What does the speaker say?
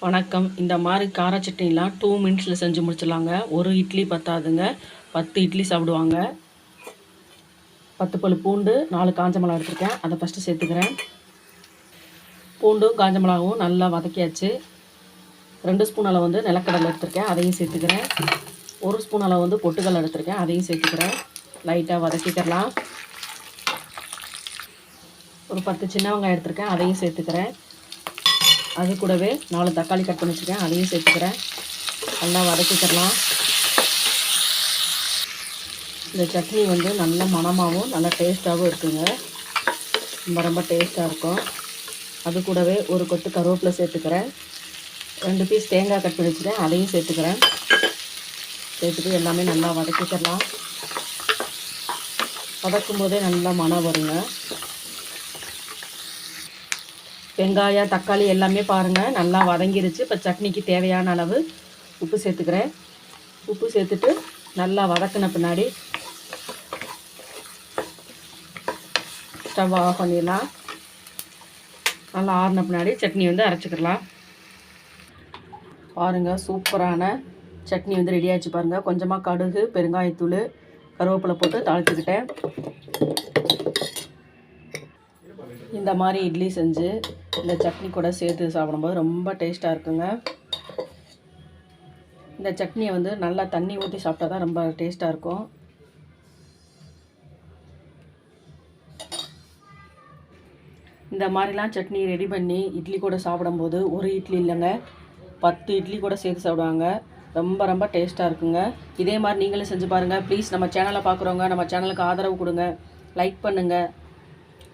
வணக்கம். இந்த மாதிரி கார சட்னிலாம் டூ மினிட்ஸில் செஞ்சு முடிச்சிடலாங்க. ஒரு இட்லி பத்தாதுங்க. பத்து இட்லி சாப்பிடுவாங்க. பத்து பல் பூண்டு நாலு காஞ்ச மிளகா எடுத்திருக்கேன். அதை ஃபஸ்ட்டு சேர்த்துக்கிறேன். பூண்டும் காஞ்ச மிளகாவும் நல்லா வதக்கியாச்சு. ரெண்டு ஸ்பூன் அளவு வந்து நிலக்கடலை எடுத்திருக்கேன். அதையும் சேர்த்துக்கிறேன். ஒரு ஸ்பூன் அளவு வந்து பொட்டுக்கடலை எடுத்திருக்கேன். அதையும் சேர்த்துக்கிறேன். லைட்டாக வதக்கிக்கிறலாம். ஒரு பத்து சின்ன வெங்காயம் எடுத்திருக்கேன். அதையும் சேர்த்துக்கிறேன். அது கூடவே நாலு தக்காளி கட் பண்ணி வச்சுருக்கேன். அதையும் சேர்த்துக்கிறேன். நல்லா வதக்கிக்கிறலாம் இந்த சட்னி வந்து நல்ல மணமாகவும் நல்ல டேஸ்ட்டாகவும் இருக்குங்க. ரொம்ப ரொம்ப டேஸ்ட்டாக இருக்கும். அது கூடவே ஒரு கொத்து கருவேப்பிலை சேர்த்துக்கிறேன். ரெண்டு பீஸ் தேங்காய் கட் பண்ணி வச்சுருக்கேன். அதையும் சேர்த்துக்கிறேன். சேர்த்துட்டு எல்லாமே நல்லா வதக்கிக்கிறலாம் வதக்கும் போதே நல்லா மணம் வருங்க. வெங்காயம் தக்காளி எல்லாமே பாருங்கள் நல்லா வதங்கிருச்சு. இப்போ சட்னிக்கு தேவையான அளவு உப்பு சேர்த்துக்கிறேன். உப்பு சேர்த்துட்டு நல்லா வதக்கின பின்னாடி ஸ்டவ் ஆஃப் பண்ணிடலாம். நல்லா ஆறின பின்னாடி சட்னி வந்து அரைச்சிக்கிடலாம். பாருங்கள் சூப்பரான சட்னி வந்து ரெடி ஆச்சு பாருங்கள் கொஞ்சமாக கடுகு பெருங்காயத்தூள் கருவேப்பிலை போட்டு தாளிச்சுக்கிட்டேன். இந்த மாதிரி இட்லி செஞ்சு இந்த சட்னி கூட சேர்த்து சாப்பிடும்போது ரொம்ப டேஸ்ட்டாக இருக்குங்க. இந்த சட்னியை வந்து நல்லா தண்ணி ஊற்றி சாப்பிட்டா தான் ரொம்ப டேஸ்ட்டாக இருக்கும். இந்த மாதிரிலாம் சட்னி ரெடி பண்ணி இட்லி கூட சாப்பிடும்போது ஒரு இட்லி இல்லைங்க. பத்து இட்லி கூட சேர்த்து சாப்பிடுவாங்க. ரொம்ப ரொம்ப டேஸ்ட்டாக இருக்குங்க. இதே மாதிரி நீங்களும் செஞ்சு பாருங்கள் ப்ளீஸ் நம்ம சேனலை பார்க்குறவங்க நம்ம சேனலுக்கு ஆதரவு கொடுங்க. லைக் பண்ணுங்கள்